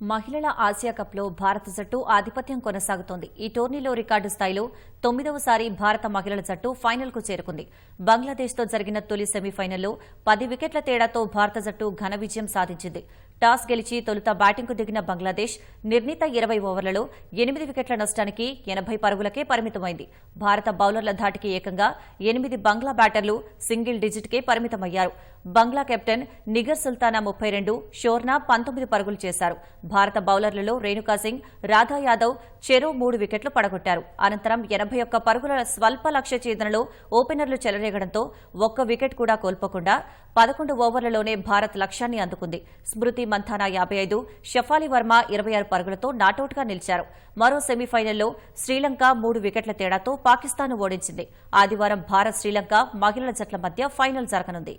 మహిళల ఆసియా కప్లో భారత జట్టు ఆధిపత్యం కొనసాగుతోంది. ఈ టోర్నీలో రికార్డు స్థాయిలో తొమ్మిదవసారి భారత మహిళల జట్టు ఫైనల్కు చేరుకుంది. బంగ్లాదేశ్తో జరిగిన తొలి సెమీఫైనల్లో పది వికెట్ల తేడాతో భారత జట్టు ఘన విజయం సాధించింది. టాస్ గెలిచి తొలుత బ్యాటింగ్కు దిగిన బంగ్లాదేశ్ నిర్ణీత ఇరవై ఓవర్లలో ఎనిమిది వికెట్ల నష్టానికి ఎనభై పరుగులకే పరిమితమైంది. భారత బౌలర్ల ధాటికి ఏకంగా ఎనిమిది బంగ్లా బ్యాటర్లు సింగిల్ డిజిట్కే పరిమితమయ్యారు. బంగ్లా కెప్టెన్ నిగర్ సుల్తానా ముప్పై రెండు షోర్నా పంతొమ్మిది పరుగులు చేశారు. భారత బౌలర్లలో రేణుకా సింగ్ రాధా యాదవ్ చెరో మూడు వికెట్లు పడగొట్టారు. అనంతరం ఎనభై ఒక్క పరుగుల స్వల్ప లక్ష్య ఛేదనలో ఓపెనర్లు చెలరేగడంతో ఒక్క వికెట్ కూడా కోల్పోకుండా పదకొండు ఓవర్లలోనే భారత్ లక్ష్యాన్ని అందుకుంది. స్మృతి మంథానా యాభై ఐదు షఫాలి వర్మ ఇరవై ఆరు పరుగులతో నాటౌట్గా నిలిచారు. మరో సెమీఫైనల్లో శ్రీలంక మూడు వికెట్ల తేడాతో పాకిస్తాన్ ఓడించింది. ఆదివారం భారత్ శ్రీలంక మహిళల జట్ల మధ్య ఫైనల్ జరగనుంది.